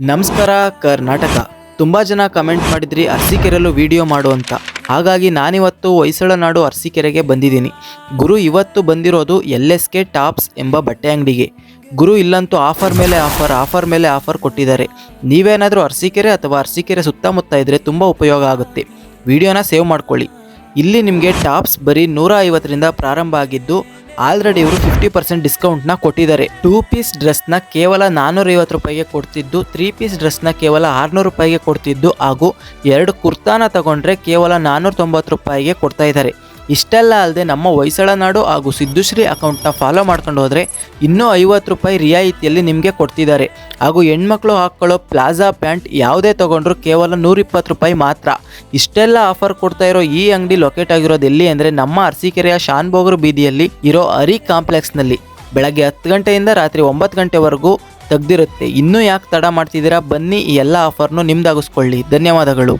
ನಮಸ್ಕಾರ, ಕರ್ನಾಟಕ. ತುಂಬ ಜನ ಕಮೆಂಟ್ ಮಾಡಿದ್ರಿ ಅರಸೀಕೆರೆಯಲ್ಲೂ ವಿಡಿಯೋ ಮಾಡು ಅಂತ. ಹಾಗಾಗಿ ನಾನಿವತ್ತು ಹೊಯ್ಸಳನಾಡು ಅರಸೀಕೆರೆಗೆ ಬಂದಿದ್ದೀನಿ. ಗುರು ಇವತ್ತು ಬಂದಿರೋದು ಎಲ್ ಎಸ್ ಕೆ ಟಾಪ್ಸ್ ಎಂಬ ಬಟ್ಟೆ ಅಂಗಡಿಗೆ. ಗುರು ಇಲ್ಲಂತೂ ಆಫರ್ ಮೇಲೆ ಆಫರ್ ಆಫರ್ ಮೇಲೆ ಆಫರ್ ಕೊಟ್ಟಿದ್ದಾರೆ. ನೀವೇನಾದರೂ ಅರಸೀಕೆರೆ ಅಥವಾ ಅರಸೀಕೆರೆ ಸುತ್ತಮುತ್ತ ಇದ್ದರೆ ತುಂಬ ಉಪಯೋಗ ಆಗುತ್ತೆ. ವಿಡಿಯೋನ ಸೇವ್ ಮಾಡ್ಕೊಳ್ಳಿ. ಇಲ್ಲಿ ನಿಮಗೆ ಟಾಪ್ಸ್ ಬರೀ ನೂರ ಐವತ್ತರಿಂದ ಪ್ರಾರಂಭ ಆಗಿದ್ದು ಆಲ್ರೆಡಿ ಇವರು ಫಿಫ್ಟಿ ಪರ್ಸೆಂಟ್ ಡಿಸ್ಕೌಂಟ್ನ ಕೊಟ್ಟಿದ್ದಾರೆ. ಟೂ ಪೀಸ್ ಡ್ರೆಸ್ನ ಕೇವಲ ನಾನ್ನೂರೈವತ್ತು ರೂಪಾಯಿಗೆ ಕೊಡ್ತಿದ್ದು ತ್ರೀ ಪೀಸ್ ಡ್ರೆಸ್ನ ಕೇವಲ ಆರುನೂರು ರೂಪಾಯಿಗೆ ಕೊಡ್ತಿದ್ದು ಹಾಗೂ ಎರಡು ಕುರ್ತಾನ ತಗೊಂಡ್ರೆ ಕೇವಲ ನಾನ್ನೂರ ತೊಂಬತ್ತು ರೂಪಾಯಿಗೆ ಕೊಡ್ತಾ ಇದ್ದಾರೆ. ಇಷ್ಟೆಲ್ಲ ಅಲ್ಲದೆ ನಮ್ಮ ಹೊಯ್ಸಳನಾಡು ಹಾಗೂ ಸಿದ್ದುಶ್ರೀ ಅಕೌಂಟ್ನ ಫಾಲೋ ಮಾಡ್ಕೊಂಡು ಹೋದರೆ ಇನ್ನೂ ಐವತ್ತು ರೂಪಾಯಿ ರಿಯಾಯಿತಿಯಲ್ಲಿ ನಿಮಗೆ ಕೊಡ್ತಿದ್ದಾರೆ. ಹಾಗೂ ಹೆಣ್ಮಕ್ಳು ಹಾಕ್ಕೊಳ್ಳೋ ಪ್ಲಾಜಾ ಪ್ಯಾಂಟ್ ಯಾವುದೇ ತೊಗೊಂಡ್ರು ಕೇವಲ ನೂರಿಪ್ಪತ್ತು ರೂಪಾಯಿ ಮಾತ್ರ. ಇಷ್ಟೆಲ್ಲ ಆಫರ್ ಕೊಡ್ತಾ ಇರೋ ಈ ಅಂಗಡಿ ಲೊಕೇಟ್ ಆಗಿರೋದು ಎಲ್ಲಿ ಅಂದರೆ ನಮ್ಮ ಅರಸೀಕೆರೆಯ ಶಾನ್ಬೋಗರು ಬೀದಿಯಲ್ಲಿ ಇರೋ ಅರಿ ಕಾಂಪ್ಲೆಕ್ಸ್ನಲ್ಲಿ. ಬೆಳಗ್ಗೆ ಹತ್ತು ಗಂಟೆಯಿಂದ ರಾತ್ರಿ ಒಂಬತ್ತು ಗಂಟೆವರೆಗೂ ತೆಗ್ದಿರುತ್ತೆ. ಇನ್ನೂ ಯಾಕೆ ತಡ ಮಾಡ್ತಿದ್ದೀರಾ? ಬನ್ನಿ, ಈ ಎಲ್ಲ ಆಫರ್ನು ನಿಮ್ದಾಗಿಸ್ಕೊಳ್ಳಿ. ಧನ್ಯವಾದಗಳು.